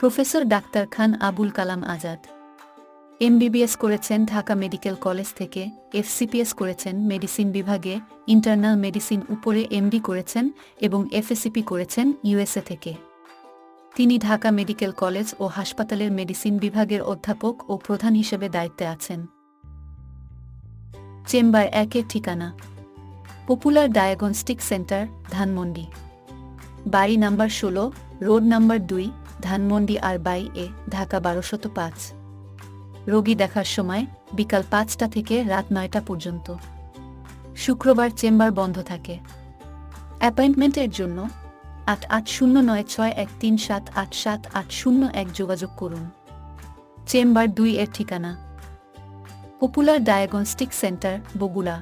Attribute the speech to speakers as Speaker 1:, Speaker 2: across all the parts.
Speaker 1: Professor doctor Khan Abul Kalam Azad. MBBS করেছেন Dhaka medical college থেকে, FCPS করেছেন medicine বিভাগে, ইন্টারনাল মেডিসিন উপরে এমডি করেছেন এবং এফএসিপি করেছেন ইউএসএ থেকে। তিনি ঢাকা মেডিকেল কলেজ ও হাসপাতালের মেডিসিন বিভাগের অধ্যাপক ও প্রধান হিসেবে দায়িত্বে আছেন। চেম্বার একের ঠিকানা। Popular Diagnostic Centre, Dhanmondi. বাড়ি নাম্বার ষোলো, রোড নাম্বার দুই Dhanmondi R by A Dhaka বারোশত পাঁচ। রোগী দেখার সময় বিকাল পাঁচটা থেকে রাত নয়টা পর্যন্ত। শুক্রবার চেম্বার বন্ধ থাকে। অ্যাপয়েন্টমেন্টের জন্য আট আট শূন্য নয় ছয় এক তিন সাত আট সাত আট শূন্য এক যোগাযোগ করুন। চেম্বার দুই এর ঠিকানা। Popular Diagnostic Centre, Bogura.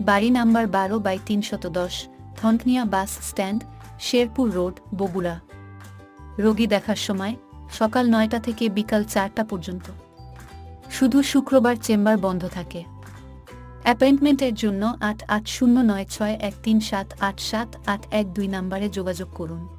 Speaker 1: বাড়ি নাম্বার বারো বাই তিনশত দশ, Thanthania bus stand, Sherpur road, Bogura. রোগী দেখার সময় সকাল নয়টা থেকে বিকাল চারটা পর্যন্ত। শুধু শুক্রবার চেম্বার বন্ধ থাকে। অ্যাপয়েন্টমেন্টের জন্য আট আট শূন্য নয় ছয় এক তিন সাত আট সাত আট এক দুই নম্বরে যোগাযোগ করুন।